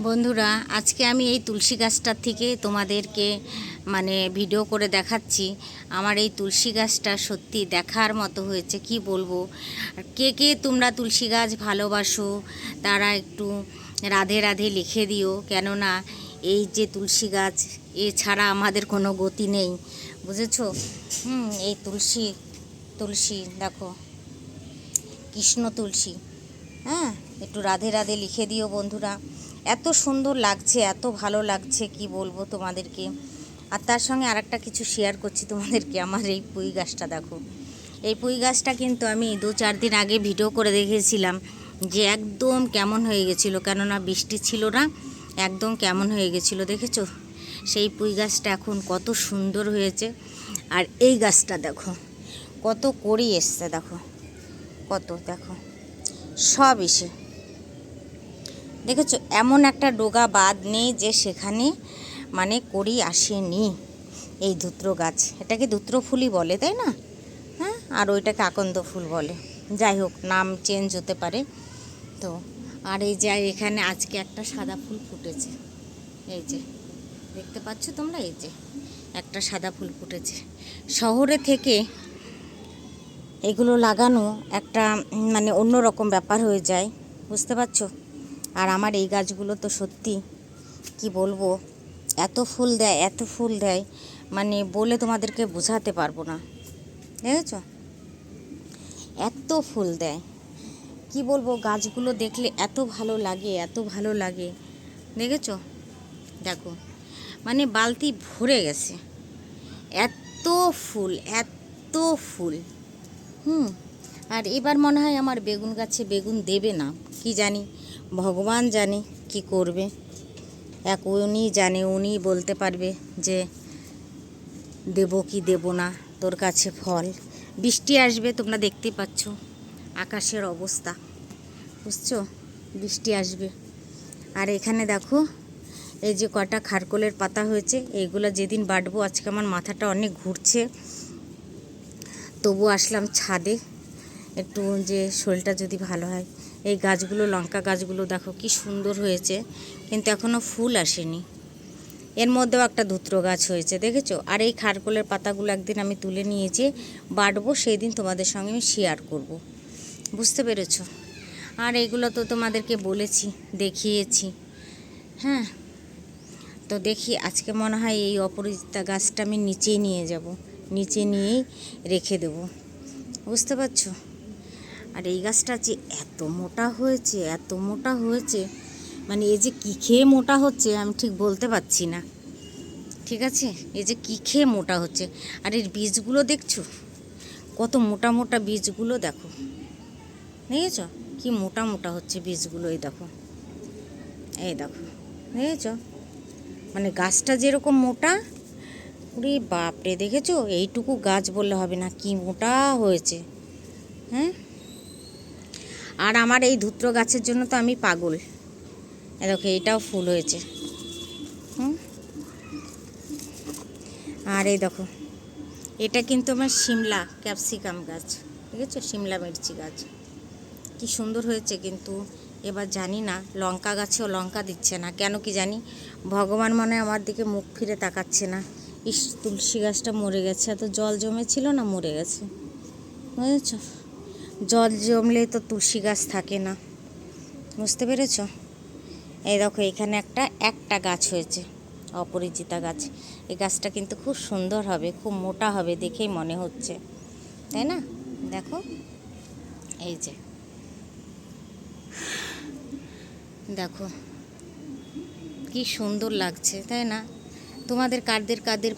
বন্ধুরা, আজকে আমি এই তুলসী গাছটার থেকে তোমাদেরকে মানে ভিডিও করে দেখাচ্ছি। আমার এই তুলসী গাছটা সত্যি দেখার মতো হয়েছে, কি বলব? কে কে তোমরা তুলসী গাছ ভালোবাসো, তারা একটু রাধে রাধে লিখে দিও। কেননা, এই যে তুলসী গাছ এছাড়া আমাদের কোনো গতি নেই। বুঝেছ? হুম, এই তুলসী তুলসী, দেখো। কৃষ্ণ তুলসী। হ্যাঁ একটু রাধে রাধে লিখে দিও বন্ধুরা। এত সুন্দর লাগছে, এত ভালো লাগছে, কি বলব তোমাদেরকে। আর তার সঙ্গে আরেকটা কিছু শেয়ার করছি তোমাদেরকে, আমার এই পুঁই গাছটা দেখো। এই পুঁই গাছটা কিন্তু আমি দু চার দিন আগে ভিডিও করে দেখেছিলাম যে একদম কেমন হয়ে গেছিল, কেননা বৃষ্টি ছিল না, একদম কেমন হয়ে গেছিল, দেখেছ? সেই পুঁই গাছটা এখন কত সুন্দর হয়েছে। আর এই গাছটা দেখো, কত কড়ি এসছে দেখো, কত দেখো, সব এসে। দেখেছ, এমন একটা ডোগা বাদ নেই যে সেখানে মানে কড়ি আসেনি। এই ধুত্র গাছ, এটাকে ধুত্র ফুলই বলে, তাই না? হ্যাঁ আর ওইটাকে আকন্দ ফুল বলে। যাই হোক, নাম চেঞ্জ হতে পারে। তো, আর এই যে এখানে আজকে একটা সাদা ফুল ফুটেছে। এই যে, দেখতে পাচ্ছ তোমরা? এই যে, একটা সাদা ফুল ফুটেছে। শহরে থেকে এগুলো লাগানো একটা মানে অন্যরকম ব্যাপার হয়ে যায়। বুঝতে পারছ? আর আমার এই গাছগুলো তো সত্যি, কি বলব, এত ফুল দেয়, এত ফুল দেয় মানে বলে তোমাদেরকে বোঝাতে পারব না। দেখেছ এত ফুল দেয়। কি বলব, গাছগুলো দেখলে এত ভালো লাগে, এত ভালো লাগে। দেখেছ? দেখো মানে বালতি ভরে গেছে। এত ফুল এত ফুল। হুম, আর এবার মনে হয় আমার বেগুন গাছে বেগুন দেবে না, কি জানি। ভগবান জানে কি করবে। এক উনি জানে, উনি বলতে পারবে যে, দেবো কি দেবো না, তোর কাছে ফল। বৃষ্টি আসবে, তোমরা দেখতেই পাচ্ছ আকাশের অবস্থা। বুঝছ? বৃষ্টি আসবে। আর এখানে দেখো, এই যে কটা খারকোলের পাতা হয়েছে, এইগুলো যেদিন বাটবো, আজকে আমার মাথাটা অনেক ঘুরছে। তবু আসলাম ছাদে। একটু যে শরীরটা যদি ভালো হয়। এই গাছগুলো, লঙ্কা গাছগুলো দেখো কি সুন্দর হয়েছে। কিন্তু এখনও ফুল আসেনি। এর মধ্যেও একটা ধুত্র গাছ হয়েছে, দেখেছ? আর এই খারকোলের পাতাগুলো একদিন আমি তুলে নিয়েছি, বাটবো সেই দিন তোমাদের সঙ্গে আমি শেয়ার করব। বুঝতে পেরেছ? আর এগুলো তো তোমাদেরকে বলেছি, দেখিয়েছি। হ্যাঁ? তো দেখি, আজকে মনে হয় এই অপরাজিতা গাছটা আমি নিচেই নিয়ে যাব। নিচে নিয়েই রেখে দেব। বুঝতে পারছ? আর এই গাছটা যে এত মোটা হয়েছে, এত মোটা হয়েছে মানে এই যে কী খেয়ে মোটা হচ্ছে আমি ঠিক বলতে পারছি না। ঠিক আছে? এই যে কী খেয়ে মোটা হচ্ছে। আর এর বীজগুলো দেখছ? কত মোটা মোটা বীজগুলো দেখো। দেখেছ? কি মোটা মোটা হচ্ছে বীজগুলো, এই দেখো। এই দেখো। দেখেছ? মানে গাছটা যেরকম মোটা, ওরে বাপরে, দেখেছ? এইটুকু গাছ বললে হবে না, কি মোটা হয়েছে। হ্যাঁ? আর আমার এই ধুত্র গাছের জন্য তো আমি পাগল। দেখো, এটাও ফুল হয়েছে। হুম? আর এই দেখো, এটা কিন্তু আমার সিমলা ক্যাপসিকাম গাছ, ঠিক আছে? সিমলা মির্চি গাছ। কি সুন্দর হয়েছে কিন্তু, এবার জানি না, লঙ্কা গাছেও লঙ্কা দিচ্ছে না। কেন কি জানি, ভগবান মনে আমার দিকে মুখ ফিরে তাকাচ্ছে না। ইস, তুলসী গাছটা মরে গেছে, এত জল জমেছিল না, মরে গেছে। বুঝেছ? জল জমলে তো তুলসী গাছ থাকে না। বুঝতে পেরেছ? এই দেখো, এখানে একটা একটা গাছ হয়েছে, অপরিচিতা গাছ। এই গাছটা কিন্তু খুব সুন্দর হবে, খুব মোটা হবে দেখেই মনে হচ্ছে, তাই না? দেখো, এই যে। দেখো, কি সুন্দর লাগছে, তাই না? তোমাদের কাদের কাদের